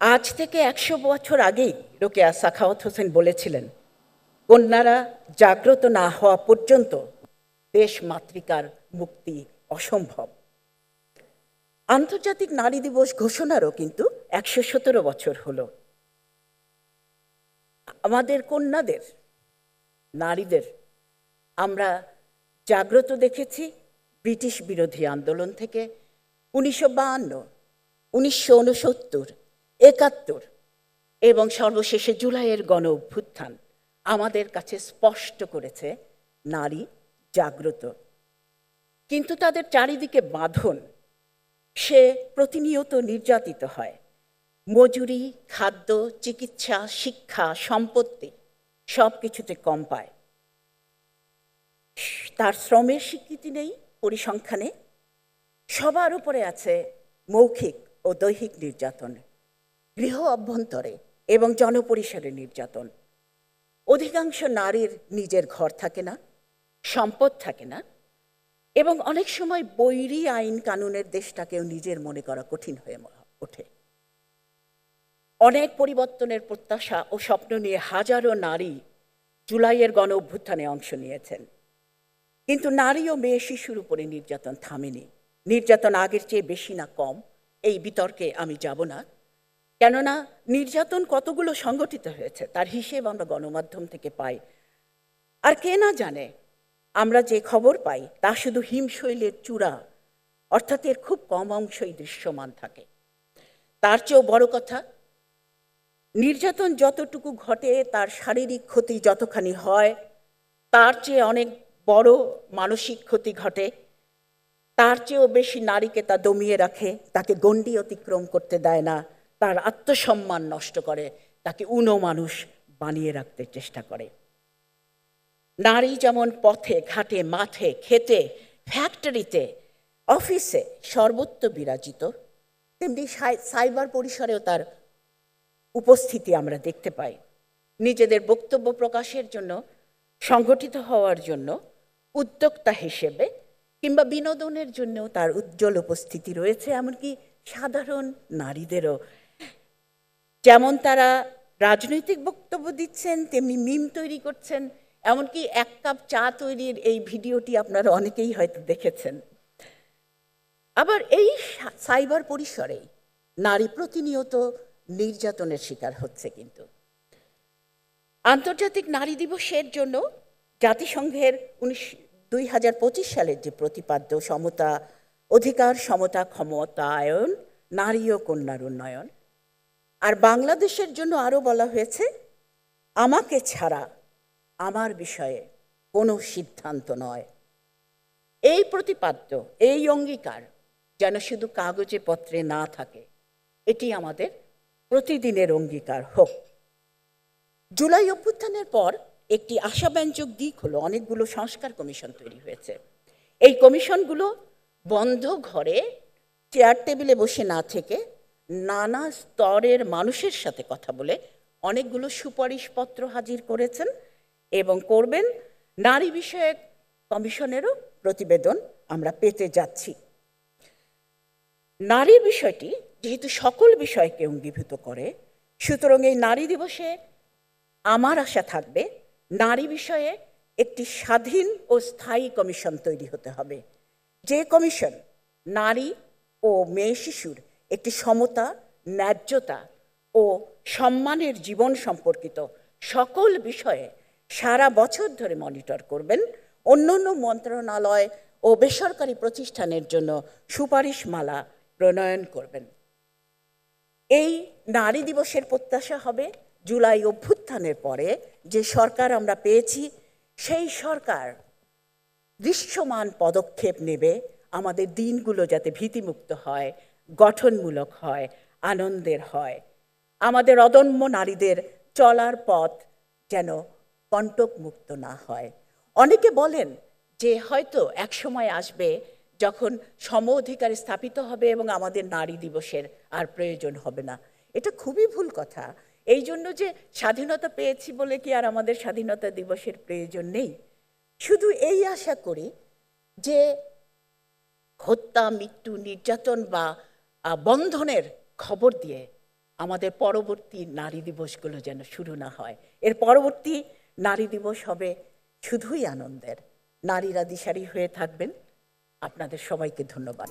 আজ থেকে একশো বছর আগেই রোকেয়া সাখাওয়াত হোসেন বলেছিলেন, কন্যারা জাগ্রত না হওয়া পর্যন্ত দেশ মাতৃকার মুক্তি অসম্ভব। আন্তর্জাতিক নারী দিবস ঘোষণারও কিন্তু একশো সতেরো বছর হলো। আমাদের কন্যাদের, নারীদের আমরা জাগ্রত দেখেছি ব্রিটিশ বিরোধী আন্দোলন থেকে উনিশশো বাহান্ন, উনিশশো উনসত্তর একাত্তর এবং সর্বশেষে জুলাইয়ের গণ অভ্যুত্থান আমাদের কাছে স্পষ্ট করেছে, নারী জাগ্রত। কিন্তু তাদের চারিদিকে বাঁধন, সে প্রতিনিয়ত নির্যাতিত হয়। মজুরি, খাদ্য, চিকিৎসা, শিক্ষা, সম্পত্তি সব কিছুতে কম পায়। তার শ্রমের স্বীকৃতি নেই পরিসংখ্যানে। সবার উপরে আছে মৌখিক ও দৈহিক নির্যাতন। গৃহ অভ্যন্তরে এবং জনপরিসরে নির্যাতন। অধিকাংশ নারীর নিজের ঘর থাকে না, সম্পদ থাকে না এবং অনেক সময় বৈরী আইন কানুনের দেশটাকেও নিজের মনে করা কঠিন হয়ে ওঠে। অনেক পরিবর্তনের প্রত্যাশা ও স্বপ্ন নিয়ে হাজারো নারী জুলাইয়ের গণ অভ্যুত্থানে অংশ নিয়েছেন। কিন্তু নারী ও মেয়ে শিশুর উপরে নির্যাতন থামেনি। নির্যাতন আগের চেয়ে বেশি না কম। এই বিতর্কে আমি যাব না। কেননা নির্যাতন কতগুলো সংগঠিত হয়েছে, তার হিসেব আমরা গণমাধ্যম থেকে পাই। আর কে না জানে, আমরা যে খবর পাই, তা শুধু হিমশৈলের চূড়া, অর্থাৎ এর খুব কম অংশই দৃশ্যমান থাকে। তার চেয়েও বড় কথা, নির্যাতন যতটুকু ঘটে, তার শারীরিক ক্ষতি যতখানি হয়, তার চেয়ে অনেক বড় মানসিক ক্ষতি ঘটে। তার চেয়েও বেশি নারীকে তা দমিয়ে রাখে, তাকে গণ্ডি অতিক্রম করতে দেয় না। তার আত্মসম্মান নষ্ট করে, তাকে উনো মানুষ বানিয়ে রাখতে চেষ্টা করে। নারী যেমন পথে, ঘাটে, মাঠে খেতে ফ্যাক্টরিতে, অফিসে সর্বত্র বিরাজিত, তেমনি সাইবার পরিসরেও তার উপস্থিতি আমরা দেখতে পাই। নিজেদের বক্তব্য প্রকাশের জন্য, সংগঠিত হওয়ার জন্য, উদ্যোক্তা হিসেবে, কিংবা বিনোদনের জন্যও তার উজ্জ্বল উপস্থিতি রয়েছে, এমনকি সাধারণ নারীদেরও। যেমন তারা রাজনৈতিক বক্তব্য দিচ্ছেন, তেমনি মিম তৈরি করছেন। এমনকি এক কাপ চা তৈরির এই ভিডিওটি আপনারা অনেকেই হয়তো দেখেছেন। আবার এই সাইবার পরিসরেই নারী প্রতিনিয়ত নির্যাতনের শিকার হচ্ছে কিন্তু। আন্তর্জাতিক নারী দিবসের জন্য জাতিসংঘের উনিশ, দুই হাজার পঁচিশ সালের যে প্রতিপাদ্য, সমতা অধিকার, সমতা ক্ষমতায়ন, নারী ও কন্যার উন্নয়ন আর বাংলাদেশের জন্য আরও বলা হয়েছে, আমাকে ছাড়া আমার বিষয়ে কোনো সিদ্ধান্ত নয়। এই প্রতিপাদ্য, এই অঙ্গীকার যেন শুধু কাগজে পত্রে না থাকে, এটি আমাদের প্রতিদিনের অঙ্গীকার হোক। জুলাই অভ্যুত্থানের পর একটি আশাব্যঞ্জক দিক হলো, অনেকগুলো সংস্কার কমিশন তৈরি হয়েছে। এই কমিশনগুলো বন্ধ ঘরে, চেয়ার টেবিলে বসে না থেকে নানা স্তরের মানুষের সাথে কথা বলে অনেকগুলো সুপারিশপত্র হাজির করেছেন এবং করবেন। নারী বিষয়ক কমিশনেরও প্রতিবেদন আমরা পেতে যাচ্ছি। নারী বিষয়টি যেহেতু সকল বিষয়কে অঙ্গীভূত করে, সুতরাং এই নারী দিবসে আমার আশা থাকবে নারী বিষয়ে একটি স্বাধীন ও স্থায়ী কমিশন তৈরি হতে হবে। যে কমিশন নারী ও মেয়ে শিশুর একটি সমতা, ন্যায্যতা ও সম্মানের জীবন সম্পর্কিত সকল বিষয়ে সারা বছর ধরে মনিটর করবেন। অন্য অন্য মন্ত্রণালয় ও বেসরকারি প্রতিষ্ঠানের জন্য সুপারিশমালা প্রণয়ন করবেন। এই নারী দিবসের প্রত্যাশা হবে জুলাই অভ্যুত্থানের পরে যে সরকার আমরা পেয়েছি, সেই সরকার দৃশ্যমান পদক্ষেপ নেবে, আমাদের দিনগুলো যাতে ভীতিমুক্ত হয় গঠনমূলক হয়, আনন্দের হয়। আমাদের অদম্য নারীদের চলার পথ যেন কণ্টকমুক্ত না হয়। অনেকে বলেন যে হয়তো এক সময় আসবে যখন সম অধিকার স্থাপিত হবে এবং আমাদের নারী দিবসের আর প্রয়োজন হবে না। এটা খুবই ভুল কথা। এই জন্য যে স্বাধীনতা পেয়েছি বলে কি আর আমাদের স্বাধীনতা দিবসের প্রয়োজন নেই? শুধু এই আশা করি যে হত্যা, মৃত্যু, নির্যাতন বা বন্ধনের খবর দিয়ে আমাদের পরবর্তী নারী দিবসগুলো যেন শুরু না হয়। এর পরবর্তী নারী দিবস হবে শুধুই আনন্দের। নারীরা দিশারি হয়ে থাকবেন। আপনাদের সবাইকে ধন্যবাদ।